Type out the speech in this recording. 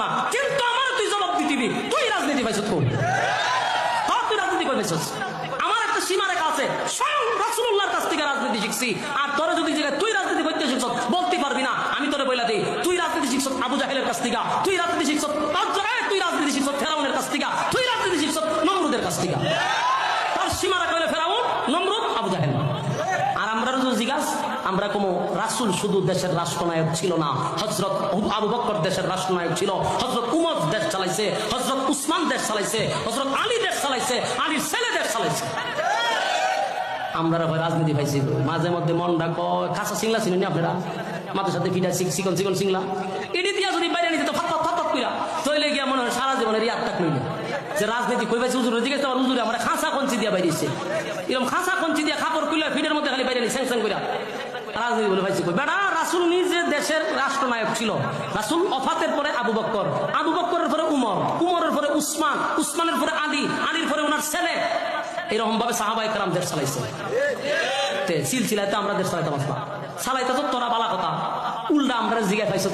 পারতাম না। কিন্তু আমার তুই জবাব দিতিবি তুই রাজনীতি পাইছত তুই রাজনীতি করে আমার একটা আছে। স্বয়ং রাসুল্লাহর কাছ থেকে রাজনীতি শিখছি। আর তোরা যদি তুই রাজনীতি করতে শিখছ? বলতে পারবি না। আমি তোরে বইলা দিই, তুই রাজনীতি শিখছ আবু জাহেলের কাছ থেকে? তুই রাজনীতি শিখছ তুই রাজনীতি শিখছ ফেরাউনের কাছ থেকে? তুই রাজনীতি শিখছ নমরুদের কাছ থেকে? আমরা কোনো রাসুল শুধু দেশের রাষ্ট্রনায়ক ছিল না। হজরত আবু বক্কর দেশের রাষ্ট্রনায়ক ছিল। হজরত উমর দেশ চালাইছে। হজরত উসমান দেশ চালাইছে। হজরত আলী দেশ চালাইছে। আলীর ছেলে দেশ চালাইছে। আমরা ভাই রাজনীতি পাইছি মাঝে মধ্যে মনটা কয় কাঁচা সিংলা ছিলেন আপনারা? মাথার সাথে ফিটা চিকন চিকন সিংলা। এটি দিয়া যদি বাইরে নিতে ফাত ফাত কইরা তৈলে গিয়া মনে হয় সারা জীবনের ইয়াদটা কইলে যে রাজনীতি কই পাইছি হুজুর জিজ্ঞেস আমার হুজুরে আমরা খাঁচা কঞ্চি দিয়া বাইরেছে। এরকম খাঁচা কঞ্চি দিয়া খাপড় কুইলা ফিটের মধ্যে খালি বাইরে নি স্যাং স্যাং কইরা। রাজনীতি বলে রাসুল নিজে দেশের রাষ্ট্রনায়ক ছিল। রাসুল অফাতের পরে আবু বক্কর, আবু বক্করের পরে উমর, উমরের পরে উসমান, উসমানের পরে আলী, আলীর পরে ওনার ছেলে। এরকম ভাবে সাহাবাই কালাম দেশ চালাইছে। সিলসিলাতে আমরা দেশ চালাইতাম আসলাম। চালাইতে তো তোরা বালা কথা। উল্টা আমরা জিগায় পাইছ